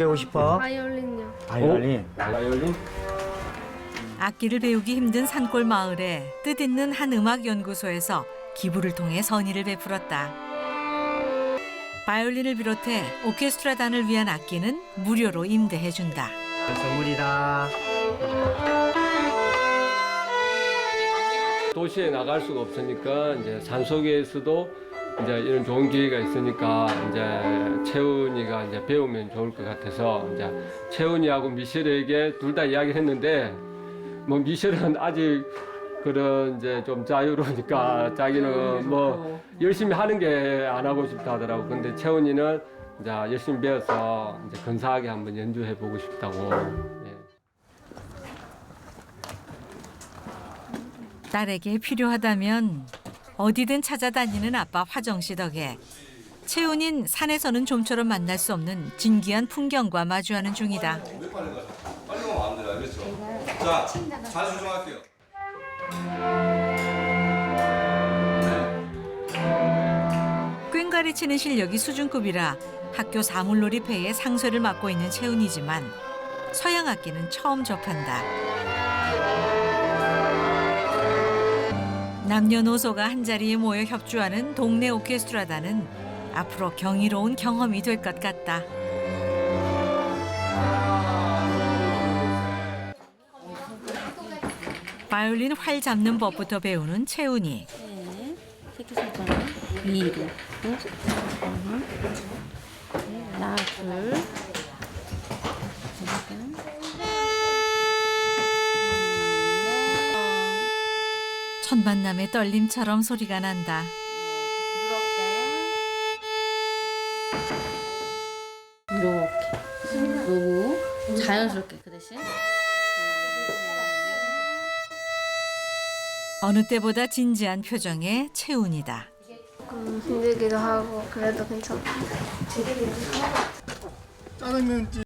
배우고 싶어? 바이올린요. 바이올린. 바이올린? 악기를 배우기 힘든 산골 마을에 뜻있는 한 음악 연구소에서 기부를 통해 선의를 베풀었다. 바이올린을 비롯해 오케스트라단을 위한 악기는 무료로 임대해 준다. 선물이다. 도시에 나갈 수가 없으니까 이제 산속에서도 이제 이런 좋은 기회가 있으니까 이제 채훈이가 이제 배우면 좋을 것 같아서 이제 채훈이하고 미셸에게 둘 다 이야기를 했는데 뭐 미셸은 아직 그런 이제 좀 자유로우니까 자기는 뭐 열심히 하는 게 안 하고 싶다 하더라고. 근데 채훈이는 이제 열심히 배워서 이제 근사하게 한번 연주해 보고 싶다고. 예. 딸에게 필요하다면 어디든 찾아다니는 아빠 화정 씨 덕에 채훈인 산에서는 좀처럼 만날 수 없는 진기한 풍경과 마주하는 중이다. 빨리 가면 안 돼요, 알겠죠? 자, 잘 조정할게요. 꽹과리 치는 실력이 수준급이라 학교 사물놀이패에 상쇄를 맡고 있는 채훈이지만 서양 악기는 처음 접한다. 남녀노소가 한자리에 모여 협주하는 동네 오케스트라단은 앞으로 경이로운 경험이 될 것 같다. 바이올린 활 잡는 법부터 배우는 채훈이. 네, 새끼손가락 위로. 네, 하나, 둘, 첫 만남의 떨림처럼 소리가 난다. 이렇게 너무 자연스럽게 그 대신 어느 때보다 진지한 표정의 채훈이다. 음, 힘들기도 하고 그래도 괜찮아. 짜장면